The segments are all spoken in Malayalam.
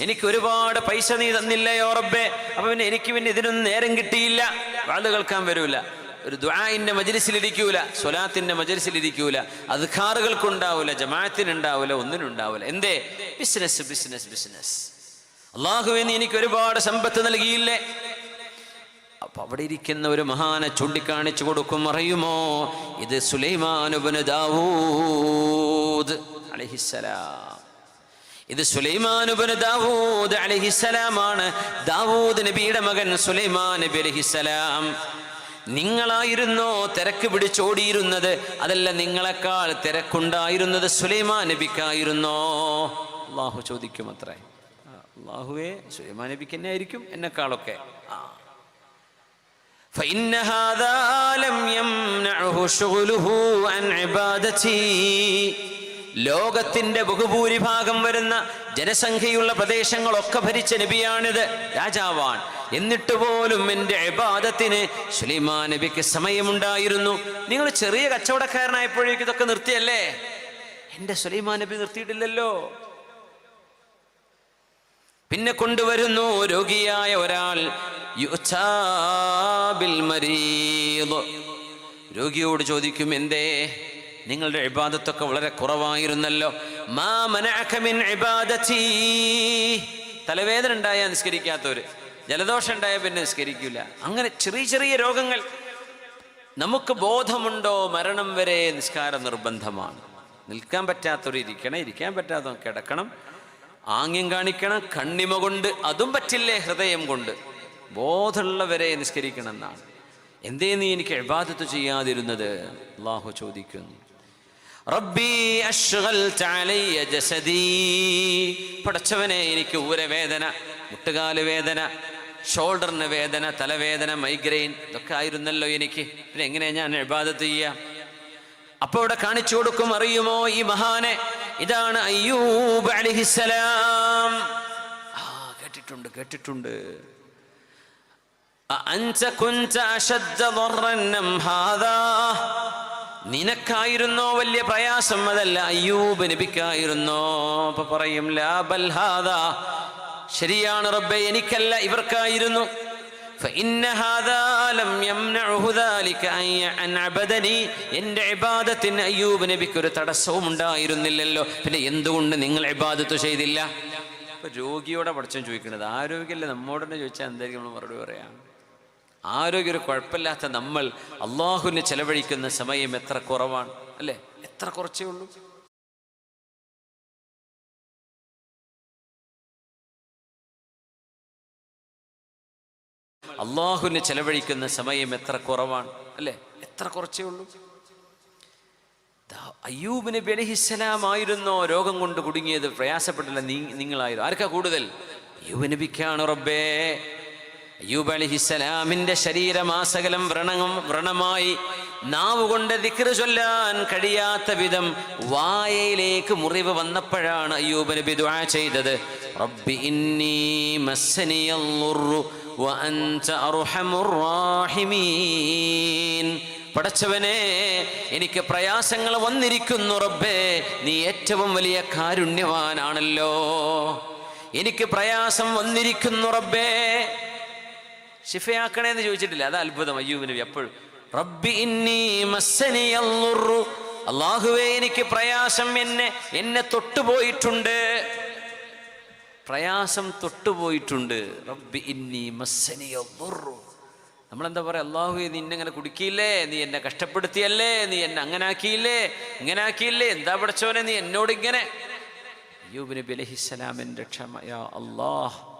എനിക്ക് ഒരുപാട് പൈസ നീ തന്നില്ല റബ്ബേ? അപ്പൊ പിന്നെ എനിക്ക് പിന്നെ ഇതിനൊന്നും നേരം കിട്ടിയില്ല. വാൾ കേൾക്കാൻ വരൂല. ഒരു ദ്വാഇന്റെ മജലിസിലിരിക്കൂല. സ്വലാത്തിന്റെ മജലിസിലിരിക്കൂല. ജമാഅത്തിന് ജമാഅത്തിനുണ്ടാവൂല. ഒന്നിനുണ്ടാവൂല. എന്തേ? Business business business. അള്ളാഹു നീ എനിക്ക് ഒരുപാട് സമ്പത്ത് നൽകിയില്ലേ? അപ്പൊ അവിടെ ഇരിക്കുന്ന ഒരു മഹാനെ ചൂണ്ടിക്കാണിച്ചു കൊടുക്കും. അറിയുമോ? ഇത് സുലൈമാനുബന് ദാവൂദ്. അലഹിസലാം ഇത് സുലൈമാനുബന് ദാവൂദ് അലഹിസലാമാണ് ദാവൂദ് നബിയുടെ മകൻ സുലൈമാൻ നബി അലഹിസലാം നിങ്ങളായിരുന്നോ തിരക്ക് പിടിച്ചോടിയിരുന്നത് അതല്ല നിങ്ങളെക്കാൾ തിരക്കുണ്ടായിരുന്നത് സുലൈമാൻ നബിക്കായിരുന്നോ അള്ളാഹു ചോദിക്കും അത്രേ ആ, അള്ളാഹുവേ സുലൈമാൻ നബിക്ക് എന്നെ ആയിരിക്കും എന്നെക്കാളൊക്കെ ആ فإن هذا لم يمنعه شغله عن عبادتي ലോകത്തിന്റെ ബഹുഭൂരിഭാഗം വരുന്ന ജനസംഖ്യയുള്ള പ്രദേശങ്ങളൊക്കെ ഭരിച്ച നബിയാണിത് രാജാവാൻ എന്നിട്ട് പോലും എന്റെ അബാദത്തിന് സുലൈമാൻ നബിക്ക് സമയമുണ്ടായിരുന്നു. നിങ്ങൾ ചെറിയ കച്ചവടക്കാരനായപ്പോഴേക്കും ഇതൊക്കെ നിർത്തിയല്ലേ? എന്റെ സുലൈമാൻ നബി നിർത്തിയിട്ടില്ലല്ലോ. പിന്നെ കൊണ്ടുവരുന്നു രോഗിയായ ഒരാൾ. രോഗിയോട് ചോദിക്കും എന്തേ? നിങ്ങളുടെ ഇബാദത്തൊക്കെ വളരെ കുറവായിരുന്നല്ലോ. മാ തലവേദന ഉണ്ടായാൽ നിസ്കരിക്കാത്തവര് ജലദോഷം ഉണ്ടായാൽ പിന്നെ നിസ്കരിക്കില്ല അങ്ങനെ ചെറിയ ചെറിയ രോഗങ്ങൾ. നമുക്ക് ബോധമുണ്ടോ? മരണം വരെ നിസ്കാരം നിർബന്ധമാണ്. നിൽക്കാൻ പറ്റാത്തവർ ഇരിക്കണം ഇരിക്കാൻ പറ്റാത്തവർ കിടക്കണം. ആംഗ്യം കാണിക്കണം കണ്ണിമ കൊണ്ട് അതും പറ്റില്ലേ ഹൃദയം കൊണ്ട്. ബോധമുള്ളവരെ നിസ്കരിക്കണം എന്നാണ്. എന്തേ നീ എനിക്ക് ഇബാദത്ത് ചെയ്യാതിരുന്നത്? അള്ളാഹു ചോദിക്കുന്നു. റബ്ബി പടച്ചവനെ എനിക്ക് ഊരവേദന മുട്ടുകാൽ വേദന ഷോൾഡറിന് വേദന തലവേദന മൈഗ്രെയിൻ ഇതൊക്കെ ആയിരുന്നല്ലോ എനിക്ക്. പിന്നെ എങ്ങനെയാ ഞാൻ ഇബാദത്ത് ചെയ്യാം? അപ്പോൾ ഇവിടെ കാണിച്ചു കൊടുക്കും അറിയുമോ ഈ മഹാനെ? ഇതാണ് അയ്യൂബ് അലിഹിസലാം ആ കേട്ടിട്ടുണ്ട് കേട്ടിട്ടുണ്ട്. അഞ്ച കുഞ്ച അശദ്ധ നിനക്കായിരുന്നോ വലിയ പ്രയാസം? അതല്ല അയ്യൂബ് നബിക്കായിരുന്നോ? അപ്പൊ പറയും ലാബൽഹാദ ശരിയാണ് റബ്ബെ എനിക്കല്ല ഇവർക്കായിരുന്നു. എന്റെ ഇബാദത്തിന് അയ്യൂബ് നബിക്ക് ഒരു തടസ്സവും ഉണ്ടായിരുന്നില്ലല്ലോ പിന്നെ എന്തുകൊണ്ട് നിങ്ങൾ ഇബാദത്ത് ചെയ്തില്ല? രോഗിയോടെ പഠിച്ചോ ചോദിക്കുന്നത് ആരോഗ്യമല്ല നമ്മോടനെ ചോദിച്ചാൽ എന്തായിരിക്കും നമ്മൾ മറുപടി പറയാം? ആരോഗ്യം ഒരു കുഴപ്പമില്ലാത്ത നമ്മൾ അള്ളാഹുവിന് ചെലവഴിക്കുന്ന സമയം എത്ര കുറവാണ് അല്ലേ? എത്ര കുറച്ചേ ഉള്ളൂ. അള്ളാഹുവിന് ചെലവഴിക്കുന്ന സമയം എത്ര കുറവാണ് അല്ലേ? എത്ര കുറച്ചേ ഉള്ളൂ. ദാ അയ്യൂബ് നബി ആയിരുന്നോ? രോഗം കൊണ്ട് കുടുങ്ങിയത് പ്രയാസപ്പെട്ടില്ല നിങ്ങളായിരുന്നു. ആർക്കാ കൂടുതൽ? അയ്യൂബ് റബ്ബേ. അയ്യൂബ് അലിഹിസ്സലാമിന്റെ ശരീരമാസകലം വ്രണങ്ങും വ്രണമായി നാവ് കൊണ്ട് ദിക്റ് ചൊല്ലാൻ കഴിയാത്ത വിധം വായയിലേക്ക് മുറിവ് വന്നപ്പോഴാണ് അയ്യൂബ് നബി ദുആ ചെയ്തത്. റബ്ബി ഇന്നി മസ്സനിയൽ വഅൻത അർഹമുർ റാഹിമീൻ. പടച്ചവനെ എനിക്ക് പ്രയാസങ്ങൾ വന്നിരിക്കുന്നു റബ്ബേ നീ ഏറ്റവും വലിയ കാരുണ്യവാനാണല്ലോ. എനിക്ക് പ്രയാസം വന്നിരിക്കുന്നു റബ്ബേ ഷിഫയാക്കണേന്ന് ചോദിച്ചിട്ടില്ല. അത് അത്ഭുതം. അയ്യൂബ് നബി എപ്പോഴും റബ്ബി ഇന്നി ളുർറു. അള്ളാഹുവേ എനിക്ക് പ്രയാസം എന്നെ എന്നെ തൊട്ടുപോയിട്ടുണ്ട്. പ്രയാസം തൊട്ടുപോയിട്ടുണ്ട്. റബ്ബി ഇന്നി മസ്സനി ളുർറു. നമ്മളെന്താ പറയാ? അള്ളാഹു നീ എന്നെ അങ്ങനെ കുടുക്കിയില്ലേ? നീ എന്നെ കഷ്ടപ്പെടുത്തിയല്ലേ? നീ എന്നെ അങ്ങനെ ആക്കിയില്ലേ ഇങ്ങനെ ആക്കിയില്ലേ എന്താ പഠിച്ചവനെ നീ എന്നോട് ഇങ്ങനെ? അയ്യൂബ് നബി അലഹിസ്സലാമിന്റെ ക്ഷമ യാ അള്ളാഹ്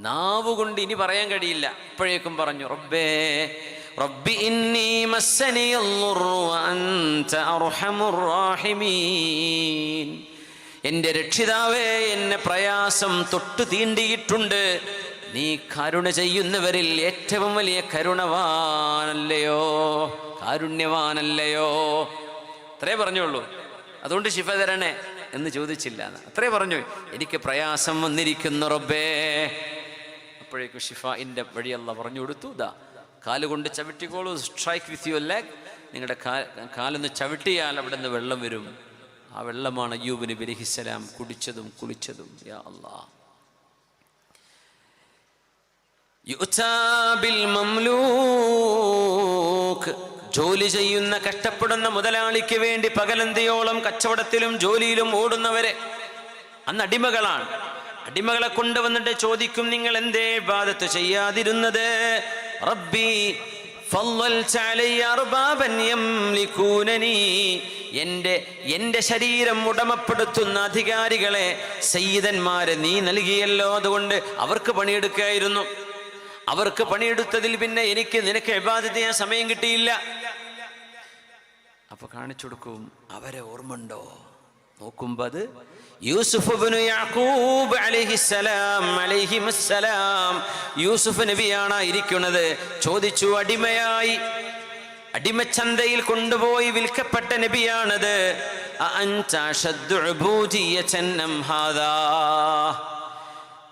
നാവ് കൊണ്ട് ഇനി പറയാൻ കഴിയില്ല. ഇപ്പോഴേക്കും പറഞ്ഞു റബ്ബേ റബ്ബി ഇന്നി അർഹമുർ റാഹിമീൻ. എന്റെ രക്ഷിതാവേ എന്നെ പ്രയാസം തൊട്ടു തീണ്ടിയിട്ടുണ്ട്. നീ കരുണ ചെയ്യുന്നവരിൽ ഏറ്റവും വലിയ കരുണവാനല്ലയോ? കാരുണ്യവാനല്ലയോ? അത്രേ പറഞ്ഞുള്ളൂ. അതുകൊണ്ട് ശിഫ തരണേ എന്ന് ചോദിച്ചില്ല. അത്രേ പറഞ്ഞു. എനിക്ക് പ്രയാസം വന്നിരിക്കുന്നു റബ്ബേ. അപ്പോഴേക്കും ഷിഫായിന്റെ വഴിയല്ല പറഞ്ഞു കൊടുത്തു. ഇതാ കാലുകൊണ്ട് ചവിട്ടിക്കോളൂ സ്ട്രൈക്ക് വിത്ത് യുവർ ലെഗ് നിങ്ങളുടെ കാ കാലൊന്ന് ചവിട്ടിയാൽ അവിടെ നിന്ന് വെള്ളം വരും. ആ വെള്ളമാണ് അയ്യൂബിന് ബിരഹിസലാം കുടിച്ചതും കുളിച്ചതും. യാ അല്ലാ ജോലി ചെയ്യുന്ന കഷ്ടപ്പെടുന്ന മുതലാളിക്ക് വേണ്ടി പകലന്തിയോളം കച്ചവടത്തിലും ജോലിയിലും ഓടുന്നവരെ അന്ന് അടിമകളാണ്. അടിമകളെ കൊണ്ടുവന്നിട്ട് ചോദിക്കും നിങ്ങൾ എന്തേ ബാധത്ത് ചെയ്യാതിരുന്നത്? റബ്ബി എന്റെ എന്റെ ശരീരം ഉടമപ്പെടുത്തുന്ന അധികാരികളെ സയ്യിദന്മാരെ നീ നൽകിയല്ലോ അതുകൊണ്ട് അവർക്ക് പണിയെടുക്കായിരുന്നു. അവർക്ക് പണിയെടുത്തതിൽ പിന്നെ എനിക്ക് നിനക്ക് എബാധിത ചെയ്യാൻ സമയം കിട്ടിയില്ല. അപ്പൊ കാണിച്ചു കൊടുക്കും അവരെ ഓർമ്മണ്ടോ നോക്കുമ്പോ അത് യൂസുഫ് യാക്കൂബ് അലൈഹിസ്സലാം അലൈഹിമസ്സലാം യൂസുഫ് നബിയാണ് ഇരിക്കുന്നത് ചോദിച്ചു അടിമയായി. അടിമച്ചന്തയിൽ കൊണ്ടുപോയി വിൽക്കപ്പെട്ട നബിയാണത്.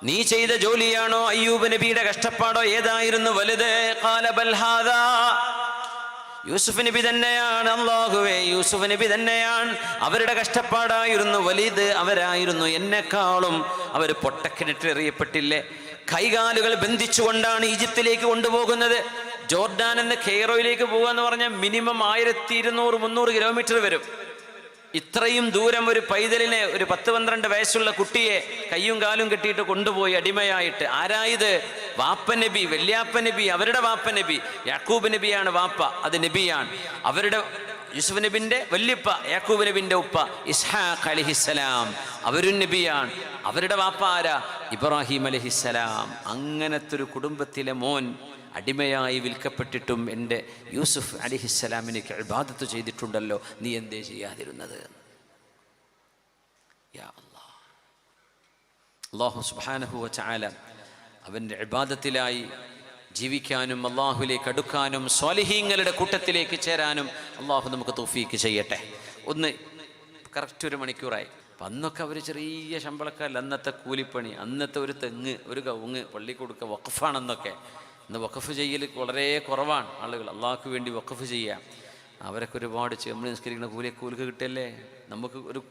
നീ ചെയ്ത ജോലിയാണോ അയ്യൂബ് നബിയുടെ കഷ്ടപ്പാടോ? ഏതായിരുന്നു വലുത്? ഖാല ബൽ ഹാദാ. യൂസുഫ് നബി തന്നെയാണ് അള്ളാഹുവേ യൂസുഫ് നബി തന്നെയാണ്. അവരുടെ കഷ്ടപ്പാടായിരുന്നു വലുത് അവരായിരുന്നു. എന്നെക്കാളും അവർ പൊട്ടക്കിണിട്ട് എറിയപ്പെട്ടില്ലേ കൈകാലുകൾ ബന്ധിച്ചുകൊണ്ടാണ് ഈജിപ്തിലേക്ക് കൊണ്ടുപോകുന്നത്. ജോർഡാൻ എന്ന് കെയ്റോയിലേക്ക് പോകുക എന്ന് പറഞ്ഞാൽ മിനിമം ആയിരത്തി ഇരുന്നൂറ് മുന്നൂറ് കിലോമീറ്റർ വരും. ഇത്രയും ദൂരം ഒരു പൈതലിനെ ഒരു പത്ത് പന്ത്രണ്ട് വയസ്സുള്ള കുട്ടിയെ കയ്യും കാലും കെട്ടിയിട്ട് കൊണ്ടുപോയി അടിമയായിട്ട്. ആരായത്? വാപ്പ നബി വല്യാപ്പ നബി അവരുടെ വാപ്പ നബി. യാക്കൂബ് നബിയാണ് വാപ്പ അത് നബിയാണ്. അവരുടെ യൂസുഫ് നബിന്റെ വല്യപ്പ യാക്കൂബ് നബിന്റെ ഉപ്പ ഇസ്ഹാഖ് അലിഹിസ്സലാം. അവരും നബിയാണ്. അവരുടെ വാപ്പ ആരാ? ഇബ്രാഹിം അലിഹിസ്സലാം. അങ്ങനത്തെ ഒരു കുടുംബത്തിലെ മോൻ അടിമയായി വിൽക്കപ്പെട്ടിട്ടും എന്റെ യൂസുഫ് അലിഹിസ്സലാമിനെ ഇബാദത്ത് ചെയ്തിട്ടുണ്ടല്ലോ. നീ എന്തേ ചെയ്യാതിരുന്നത്. അള്ളാഹു സുബാനഹുവ ചാല അവന്റെ ഇബാദത്തിലായി ജീവിക്കാനും അള്ളാഹുലേക്ക് അടുക്കാനും സ്വാലിഹീങ്ങളുടെ കൂട്ടത്തിലേക്ക് ചേരാനും അള്ളാഹു നമുക്ക് തോഫീക്ക് ചെയ്യട്ടെ. ഒന്ന് കറക്റ്റ് ഒരു മണിക്കൂറായി. അപ്പം അന്നൊക്കെ അവർ ചെറിയ ശമ്പളക്കാരിൽ അന്നത്തെ കൂലിപ്പണി അന്നത്തെ ഒരു തെങ്ങ് ഒരു കവുങ്ങ് പള്ളി കൊടുക്കുക വഖഫാണെന്നൊക്കെ. ഇന്ന് വഖഫ് ചെയ്യൽ വളരെ കുറവാണ് ആളുകൾ. അള്ളാഹ്ക്ക് വേണ്ടി വഖഫ് ചെയ്യാം. അവരൊക്കെ ഒരുപാട്. നമ്മൾ നിസ്കരിക്കുന്ന കൂലി കൂലിക്ക് കിട്ടല്ലേ നമുക്ക് ഒരു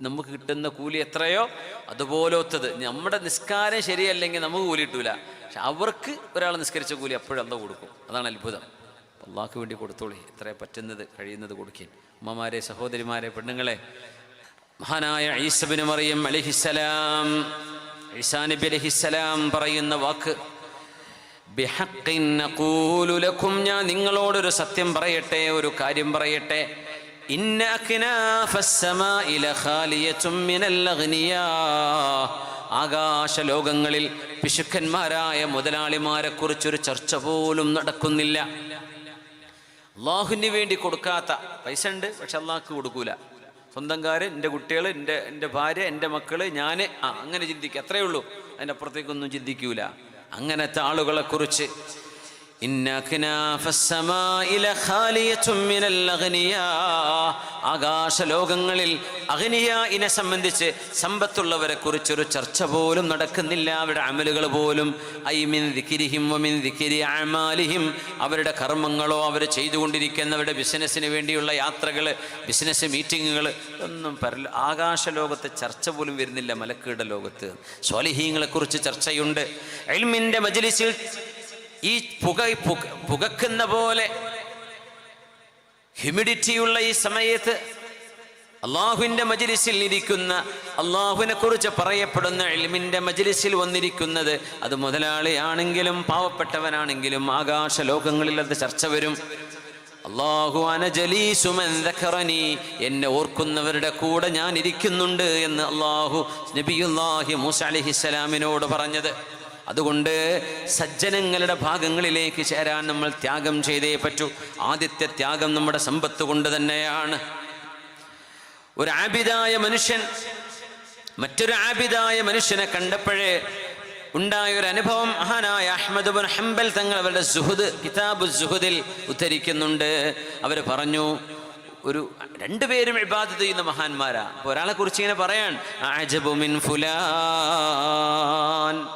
നമുക്ക് കിട്ടുന്ന കൂലി എത്രയോ? അതുപോലത്തത്. നമ്മുടെ നിസ്കാരം ശരിയല്ലെങ്കിൽ നമുക്ക് കൂലി കിട്ടൂല. പക്ഷെ അവർക്ക് ഒരാൾ നിസ്കരിച്ച കൂലി അപ്പോഴും അല്ല കൊടുക്കും. അതാണ് അത്ഭുതം. അള്ളാഹ്ക്ക് വേണ്ടി കൊടുത്തോളി. എത്ര പറ്റുന്നത്? കഴിയുന്നത് കൊടുക്കാൻ. അമ്മമാരെ സഹോദരിമാരെ പെണ്ണുങ്ങളെ. മഹാനായ ഈസബിന് മറിയം അലിഹിസലാം ഈസാ നബി അലിഹിസലാം പറയുന്ന വാക്ക് ബിഹഖിൻ നഖൂലു ലക്കും ഞാൻ നിങ്ങളോടൊരു സത്യം പറയട്ടെ ഒരു കാര്യം പറയട്ടെ. ആകാശലോകങ്ങളിൽ പിശുക്കന്മാരായ മുതലാളിമാരെ കുറിച്ചൊരു ചർച്ച പോലും നടക്കുന്നില്ല. അള്ളാഹുവിന് വേണ്ടി കൊടുക്കാത്ത പൈസ ഉണ്ട് പക്ഷെ അള്ളാഹ്ക്ക് കൊടുക്കൂല. സ്വന്തം കാര്യം എന്റെ കുട്ടികൾ എന്റെ എന്റെ ഭാര്യ എന്റെ മക്കൾ ഞാൻ ആ അങ്ങനെ ചിന്തിക്കുക അത്രയേ ഉള്ളൂ. അതിന്റെ അപ്പുറത്തേക്കൊന്നും ചിന്തിക്കൂല. അങ്ങനത്തെ ആളുകളെ ആകാശലോകങ്ങളിൽ അഗ്നിയായിനെ സംബന്ധിച്ച് സമ്പത്തുള്ളവരെ കുറിച്ചൊരു ചർച്ച പോലും നടക്കുന്നില്ല. അവരുടെ അമലുകൾ പോലും അമാലിഹിം അവരുടെ കർമ്മങ്ങളോ അവർ ചെയ്തുകൊണ്ടിരിക്കുന്നവരുടെ ബിസിനസ്സിന് വേണ്ടിയുള്ള യാത്രകൾ ബിസിനസ് മീറ്റിങ്ങുകൾ ഒന്നും പരല ആകാശലോകത്തെ ചർച്ച പോലും വരുന്നില്ല മലക്കീട ലോകത്ത്. സ്വാലിഹീങ്ങളെ കുറിച്ച് ചർച്ചയുണ്ട്. എൽമിന്റെ മജലിസിൽ ഈ പുക പുക- പുകക്കുന്ന പോലെ ഹ്യൂമിഡിറ്റിയുള്ള ഈ സമയത്ത് അള്ളാഹുവിന്റെ മജിലിസിൽ ഇരിക്കുന്ന അള്ളാഹുവിനെ കുറിച്ച് പറയപ്പെടുന്ന എൽമിന്റെ മജിലിസിൽ വന്നിരിക്കുന്നത് അത് മുതലാളിയാണെങ്കിലും പാവപ്പെട്ടവനാണെങ്കിലും ആകാശ ലോകങ്ങളിൽ അത് ചർച്ച വരും. അള്ളാഹു അനജലീസുമൻ ദഖറനി എന്നെ ഓർക്കുന്നവരുടെ കൂടെ ഞാൻ ഇരിക്കുന്നുണ്ട് എന്ന് അള്ളാഹു നബിയുല്ലാഹി മൂസ അലിഹിസ്സലാമിനോട് പറഞ്ഞത്. അതുകൊണ്ട് സജ്ജനങ്ങളുടെ ഭാഗങ്ങളിലേക്ക് ചേരാൻ നമ്മൾ ത്യാഗം ചെയ്തേ പറ്റൂ. ആദ്യത്തെ ത്യാഗം നമ്മുടെ സമ്പത്ത് കൊണ്ട് തന്നെയാണ്. ഒരു ആബിദായ മനുഷ്യൻ മറ്റൊരു ആബിദായ മനുഷ്യനെ കണ്ടപ്പോഴേ ഉണ്ടായ ഒരു അനുഭവം മഹാനായ അഹമ്മദ് ബുൻ ഹംബൽ തങ്ങൾ അവരുടെ സുഹുദ് കിതാബ് സുഹുദിൽ ഉദ്ധരിക്കുന്നുണ്ട്. അവർ പറഞ്ഞു ഒരു രണ്ടുപേരും ഇബാദത്ത് ചെയ്യുന്ന മഹാന്മാരാ. ഒരാളെ കുറിച്ച് ഇങ്ങനെ പറയാൻ ആജബുമിൻ മിൻ ഫുലാൻ.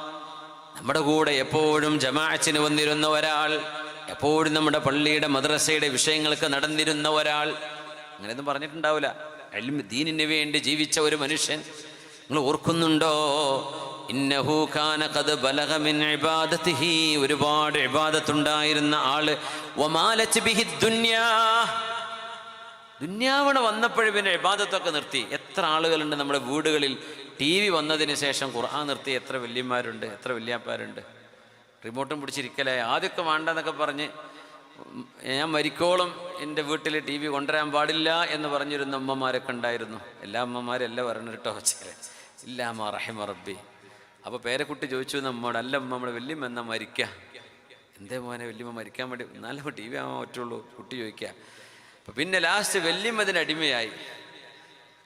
നമ്മുടെ കൂടെ എപ്പോഴും ജമാഅച്ചിന് വന്നിരുന്ന ഒരാൾ എപ്പോഴും നമ്മുടെ പള്ളിയുടെ മദ്രസയുടെ വിഷയങ്ങൾക്ക് നടന്നിരുന്ന ഒരാൾ. അങ്ങനെയൊന്നും പറഞ്ഞിട്ടുണ്ടാവില്ല. അൽ ദീനിന് വേണ്ടി ജീവിച്ച ഒരു മനുഷ്യൻ. നിങ്ങൾ ഓർക്കുന്നുണ്ടോ? ഒരുപാട് ഇബാദത്തുണ്ടായിരുന്ന ആൾ. ദുന്യാവണ വന്നപ്പോഴും പിന്നെ ഇബാദത്തൊക്കെ നിർത്തി. എത്ര ആളുകളുണ്ട് നമ്മുടെ വീടുകളിൽ. ടി വി വന്നതിന് ശേഷം ഖുർആൻ നിർത്തി എത്ര വല്യന്മാരുണ്ട് എത്ര വല്യാപ്പാരുണ്ട്. റിമോട്ടും പിടിച്ചിരിക്കലേ. ആദ്യമൊക്കെ വേണ്ടെന്നൊക്കെ പറഞ്ഞ് ഞാൻ മരിക്കോളും എന്റെ വീട്ടിൽ ടി വി കൊണ്ടുവരാൻ പാടില്ല എന്ന് പറഞ്ഞിരുന്ന അമ്മമാരൊക്കെ ഉണ്ടായിരുന്നു. എല്ലാ അമ്മമാരും എല്ലാം പറഞ്ഞു കേട്ടോ ചില ഇല്ലാമ റഹിമ റബ്ബി. അപ്പോൾ പേരക്കുട്ടി ചോദിച്ചു നമ്മോട് അല്ല അമ്മ നമ്മുടെ വല്യമ്മ എന്നാ മരിക്കുക എന്തേ മോനെ വല്യമ്മ മരിക്കാൻ വേണ്ടി എന്നാലും ടി വി ആവാൻ പറ്റുള്ളൂ. കുട്ടി ചോദിക്കുക അപ്പൊ പിന്നെ ലാസ്റ്റ് വല്യമ്മ അതിന് അടിമയായി.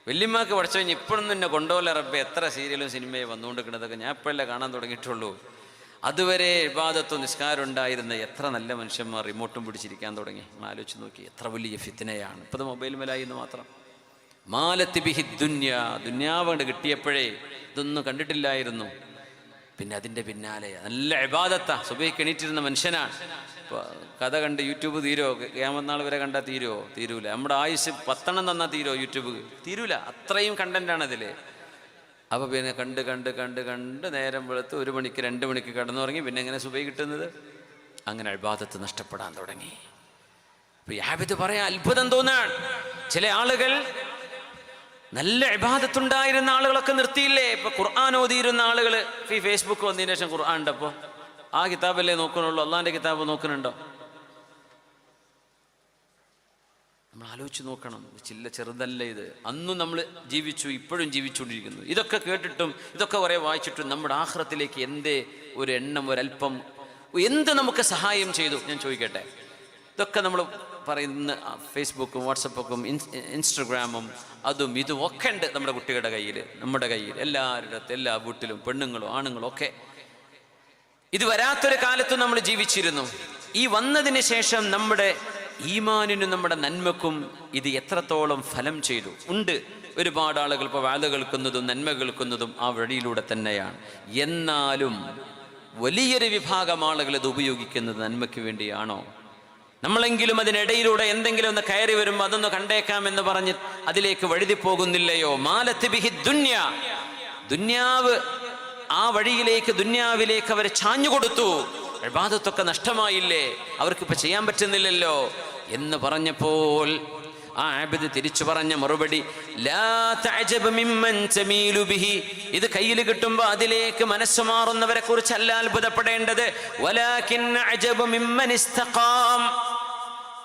വല്യമ്മക്ക് പഠിച്ചു കഴിഞ്ഞ് ഇപ്പോഴൊന്നും എന്നെ കൊണ്ടുപോലെ റബ്ബെ എത്ര സീരിയലും സിനിമയും വന്നുകൊണ്ടിരിക്കുന്നതൊക്കെ ഞാൻ ഇപ്പോഴല്ലേ കാണാൻ തുടങ്ങിയിട്ടുള്ളൂ. അതുവരെ ഇബാദത്തും നിസ്കാരം ഉണ്ടായിരുന്ന എത്ര നല്ല മനുഷ്യന്മാർ റിമോട്ടും പിടിച്ചിരിക്കാൻ തുടങ്ങി. ആലോചിച്ച് നോക്കി എത്ര വലിയ ഫിത്തിനയാണ് ഇപ്പം അത് മൊബൈൽ മേലായി എന്ന് മാത്രം. മാലത്തി ബിഹി ദുന്യ ദുന്യാവണ്ട് കിട്ടിയപ്പോഴേ ഇതൊന്നും കണ്ടിട്ടില്ലായിരുന്നു. പിന്നെ അതിന്റെ പിന്നാലെ നല്ല ഇബാദത്താ സുബൈക്ക് എണീറ്റിരുന്ന മനുഷ്യനാണ് കഥ കണ്ട് യൂട്യൂബ് തീരോ ക്യാമനാൾ വരെ കണ്ടാൽ തീരുമോ തീരൂല. നമ്മുടെ ആയുസ് പത്തെണ്ണം തന്നാൽ തീരോ യൂട്യൂബ്? തീരൂല. അത്രയും കണ്ടന്റാണ് അതിൽ അപ്പോൾ പിന്നെ കണ്ട് കണ്ട് കണ്ട് കണ്ട് നേരം വെളുത്ത് ഒരു മണിക്ക് രണ്ട് മണിക്ക് കിടന്നുറങ്ങി പിന്നെ എങ്ങനെ സുബൈ കിട്ടുന്നത്? അങ്ങനെ അഴിബാദത്ത് നഷ്ടപ്പെടാൻ തുടങ്ങി. ഇപ്പൊ യാവിത് പറയാൻ അത്ഭുതം തോന്നാണ് ചില ആളുകൾ നല്ല ഇബാദത്തുണ്ടായിരുന്ന ആളുകളൊക്കെ നിർത്തിയില്ലേ? ഇപ്പൊ ഖുർആൻ ഓതിയിരുന്ന ആളുകൾ ഈ ഫേസ്ബുക്ക് വന്നതിന് ശേഷം ഖുർആൻ ഉണ്ടപ്പോ? ആ കിതാബല്ലേ നോക്കണുള്ളൂ അള്ളാന്റെ കിതാബ് നോക്കുന്നുണ്ടോ? നമ്മൾ ആലോചിച്ച് നോക്കണം. ചില്ല ചെറുതല്ല ഇത്. അന്നും നമ്മൾ ജീവിച്ചു ഇപ്പോഴും ജീവിച്ചുകൊണ്ടിരിക്കുന്നു. ഇതൊക്കെ കേട്ടിട്ടും ഇതൊക്കെ കുറേ വായിച്ചിട്ടും നമ്മുടെ ആഹ്റത്തിലേക്ക് എന്തേ ഒരു എണ്ണം ഒരല്പം എന്ത് നമുക്ക് സഹായം ചെയ്തു? ഞാൻ ചോദിക്കട്ടെ. ഇതൊക്കെ നമ്മൾ പറയുന്ന ഫേസ്ബുക്കും വാട്സപ്പൊക്കും ഇൻസ് ഇൻസ്റ്റഗ്രാമും അതും ഇതും ഒക്കെ ഉണ്ട് നമ്മുടെ കുട്ടികളുടെ കയ്യിൽ നമ്മുടെ കയ്യിൽ എല്ലാവരുടെ എല്ലാ വീട്ടിലും പെണ്ണുങ്ങളും ആണുങ്ങളും ഒക്കെ ഇത് വരാത്തൊരു കാലത്തും നമ്മൾ ജീവിച്ചിരുന്നു. ഈ വന്നതിന് ശേഷം നമ്മുടെ ഈമാനിനും നമ്മുടെ നന്മക്കും ഇത് എത്രത്തോളം ഫലം ചെയ്തു. ഉണ്ട് ഒരുപാട് ആളുകൾ ഇപ്പോൾ വാത കേൾക്കുന്നതും നന്മ കേൾക്കുന്നതും ആ വഴിയിലൂടെ തന്നെയാണ്. എന്നാലും വലിയൊരു വിഭാഗം ആളുകൾ ഇത് ഉപയോഗിക്കുന്നത് നന്മയ്ക്ക് വേണ്ടിയാണോ? നമ്മളെങ്കിലും അതിനിടയിലൂടെ എന്തെങ്കിലും ഒന്ന് കയറി വരുമ്പോൾ അതൊന്ന് കണ്ടേക്കാം എന്ന് പറഞ്ഞ് അതിലേക്ക് വഴുതി പോകുന്നില്ലയോ മാലത്ത് ബിഹി ദുന്യ. ദുന്യാവ് ആ വഴിയിലേക്ക് ദുന്യാവിലേക്ക് അവരെ ചാഞ്ഞു കൊടുത്തു. ഇബാദത്തൊക്കെ നഷ്ടമായില്ലേ? അവർക്കിപ്പോൾ ചെയ്യാൻ പറ്റുന്നില്ലല്ലോ. എന്ന് പറഞ്ഞപ്പോൾ ആ ആബിദ് തിരിച്ചു പറഞ്ഞ മറുപടി. ഇത് കയ്യിൽ കിട്ടുമ്പോൾ അതിലേക്ക് മനസ്സ് മാറുന്നവരെ കുറിച്ചല്ല അത്ഭുതപ്പെടേണ്ടത്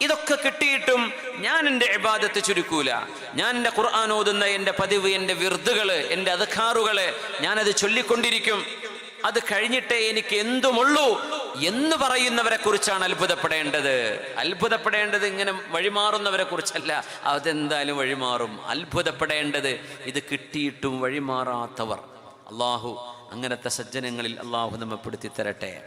ഇതൊക്കെ കിട്ടിയിട്ടും ഞാൻ എന്റെ ഇബാദത്ത് ചുരുക്കൂല. ഞാൻ എന്റെ ഖുർആൻ ഓതുന്ന എന്റെ പതിവ് എന്റെ വിർദുകൾ എന്റെ അധക്കാറുകൾ ഞാനത് ചൊല്ലിക്കൊണ്ടിരിക്കും. അത് കഴിഞ്ഞിട്ടേ എനിക്ക് എന്തുമുള്ളൂ എന്ന് പറയുന്നവരെ കുറിച്ചാണ് അത്ഭുതപ്പെടേണ്ടത്. അത്ഭുതപ്പെടേണ്ടത് ഇങ്ങനെ വഴിമാറുന്നവരെ കുറിച്ചല്ല. അതെന്തായാലും വഴിമാറും. അത്ഭുതപ്പെടേണ്ടത് ഇത് കിട്ടിയിട്ടും വഴിമാറാത്തവർ. അള്ളാഹു അങ്ങനത്തെ സജ്ജനങ്ങളിൽ അള്ളാഹു നമ്മപ്പെടുത്തി തരട്ടെ